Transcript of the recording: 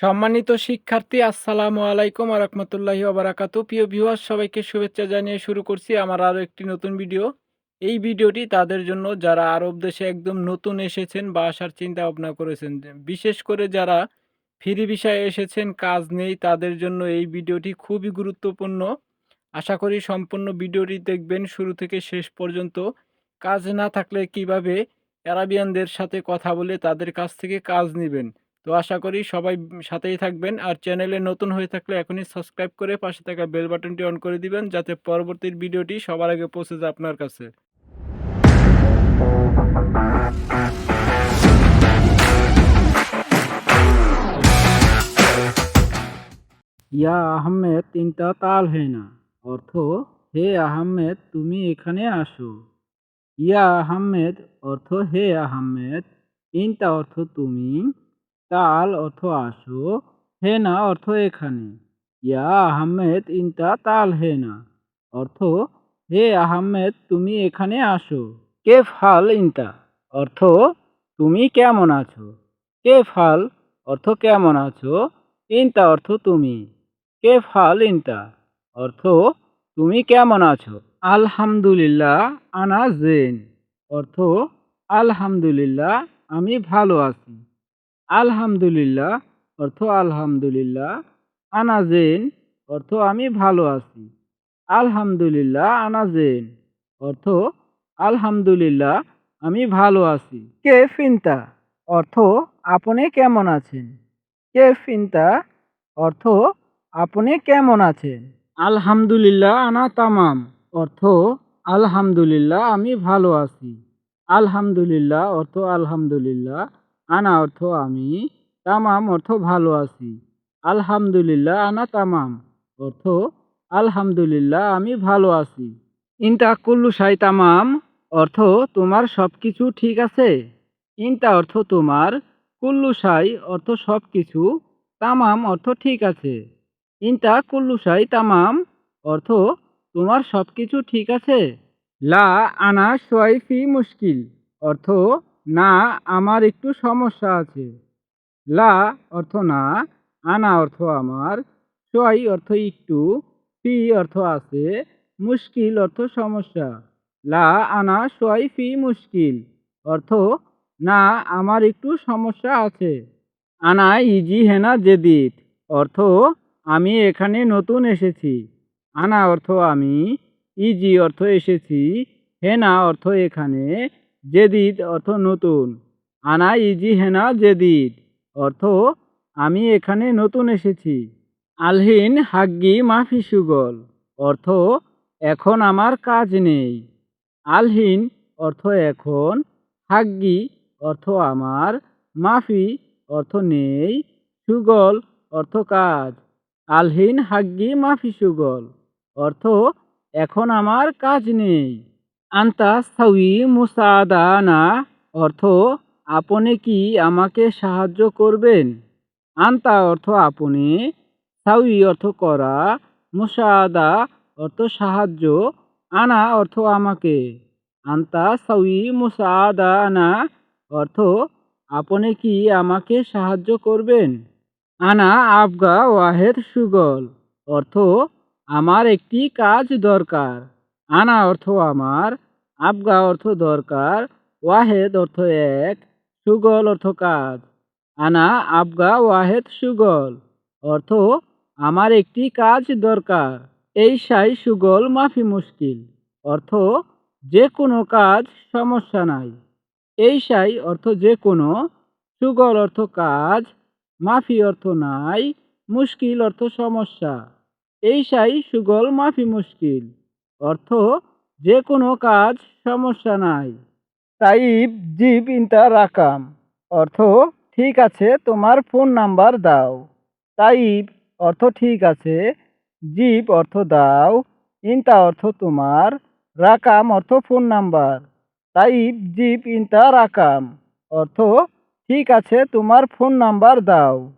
সম্মানিত শিক্ষার্থী, আসসালামু আলাইকুম রহমতুল্লাহি ওবারাকাতু প্রিয় ভিউয়ার সবাইকে শুভেচ্ছা জানিয়ে শুরু করছি আমার আরও একটি নতুন ভিডিও এই ভিডিওটি তাদের জন্য যারা আরব দেশে একদম নতুন এসেছেন বা আসার চিন্তা ভাবনা করেছেন, বিশেষ করে যারা ফিরি বিষয়ে এসেছেন, কাজ নেই, তাদের জন্য এই ভিডিওটি খুবই গুরুত্বপূর্ণ। আশা করি সম্পূর্ণ ভিডিওটি দেখবেন শুরু থেকে শেষ পর্যন্ত। কাজ না থাকলে কীভাবে অ্যারাবিয়ানদের সাথে কথা বলে তাদের কাছ থেকে কাজ নেবেন? তো আশা করি সবাই সাথেই থাকবেন। আর চ্যানেলে নতুন হয়ে থাকলে এখনই সাবস্ক্রাইব করে পাশে থাকা বেল বাটনটি অন করে দিবেন যাতে পরবর্তী ভিডিওটি সবার আগে পৌঁছে যায় আপনার কাছে। ইয়া আহমেদ, তিনটা তাল হে না। অর্থ, হে আহমেদ, তুমি এখানে আসো। ইয়া আহমেদ, অর্থ, হে আহমেদ, তিনটা অর্থ, তুমি তাল অর্থ আসো হে না অর্থ এখানে। ইয়া আহমেদ ইনতা তাল হে না অর্থ, হে আহমেদ, তুমি এখানে আসো। কে ফাল ইনতা, অর্থ, তুমি কেমন আছো? কে ফাল অর্থ কেমন আছো? ইনতা অর্থ তুমি। কে ফাল ইনতা, অর্থ, তুমি কেমন আছো? আলহামদুলিল্লাহ, আনা জেন, অর্থ, আলহামদুলিল্লাহ, আমি ভালো আছি। আলহামদুলিল্লাহ, অর্থ আলহামদুলিল্লাহ। আনা জেন অর্থ আমি ভালো আছি। আলহামদুলিল্লাহ আনা জেন অর্থ আলহামদুলিল্লাহ, আমি ভালো আছি। কে ফিনতা, অর্থ আপনি কেমন আছেন? কে ফিনতা, অর্থ আপনি কেমন আছেন? আলহামদুলিল্লাহ, আনা তামাম, অর্থ আলহামদুলিল্লাহ, আমি ভালো আছি। আলহামদুলিল্লাহ, অর্থ আলহামদুলিল্লাহ আনা অর্থ আমি, তামাম অর্থ ভালো আছি। আলহামদুলিল্লাহ, আনা তামাম অর্থ আলহামদুলিল্লাহ, আমি ভালো আছি। ইনতা কুল্লু সাই তামাম অর্থ তোমার সব কিছু ঠিক আছে? ইনতা অর্থ তোমার, কুল্লু সাই অর্থ সব কিছু তামাম অর্থ ঠিক আছে। ইনতা কুল্লু সাই তামাম অর্থ তোমার সব কিছু ঠিক আছে? লা আনা সোয়াইফি মুশকিল অর্থ না, আমার একটু সমস্যা আছে। লা অর্থ না, আনা অর্থ আমার সোয়াই অর্থ একটু, ফি অর্থ আছে, মুশকিল অর্থ সমস্যা। লা, আনা সোয়াই ফি, মুশকিল অর্থ না, আমার একটু সমস্যা আছে। আনা, ইজি, হেনা জেদিদ অর্থ আমি এখানে নতুন এসেছি। আনা অর্থ আমি, ইজি অর্থ এসেছি, হেনা অর্থ এখানে জেদিদ অর্থ নতুন। আনা ইজি হেনা জেদিদ অর্থ, আমি এখানে নতুন এসেছি। আলহিন হাগ্গি মাফি সুগল অর্থ, এখন আমার কাজ নেই। আলহিন অর্থ, এখন হাগ্গি অর্থ, আমার মাফি অর্থ নেই। সুগল অর্থ, কাজ। আলহিন হাগ্গি মাফি সুগল অর্থ, এখন আমার কাজ নেই। আন্তা সাউই মুসাদানা, অর্থ আপনি কি আমাকে সাহায্য করবেন? আন্তা অর্থ আপনি সাউই অর্থ করা, মুসাদা অর্থ সাহায্য, আনা অর্থ আমাকে। আন্তা সাউই মুসাদা আনা অর্থ আপনি কি আমাকে সাহায্য করবেন? আনা আবগা ওয়াহেদ সুগল, অর্থ আমার একটি কাজ দরকার। আনা অর্থ আমার, আবগা অর্থ দরকার, ওয়াহেদ অর্থ এক, সুগল অর্থ কাজ। আনা, আবগা, ওয়াহেদ, সুগল অর্থ আমার একটি কাজ দরকার। এই সাই সুগল মাফি মুশকিল অর্থ যে কোনো কাজ, সমস্যা নাই। এই সাই অর্থ যে কোনো সুগল অর্থ কাজ, মাফি অর্থ নাই, মুশকিল অর্থ সমস্যা। এই সাই সুগল মাফি মুশকিল অর্থ যে কোনো কাজ, সমস্যা নাই। তাইব, জিব ইন্তা রাকাম। অর্থ, ঠিক আছে, তোমার ফোন নাম্বার দাও। তাইব, অর্থ ঠিক আছে জিপ অর্থ দাও। ইন্তা অর্থ তোমার, রাকাম অর্থ ফোন নাম্বার। তাইব জিপ ইন্তা রাকাম। অর্থ, ঠিক আছে, তোমার ফোন নাম্বার দাও।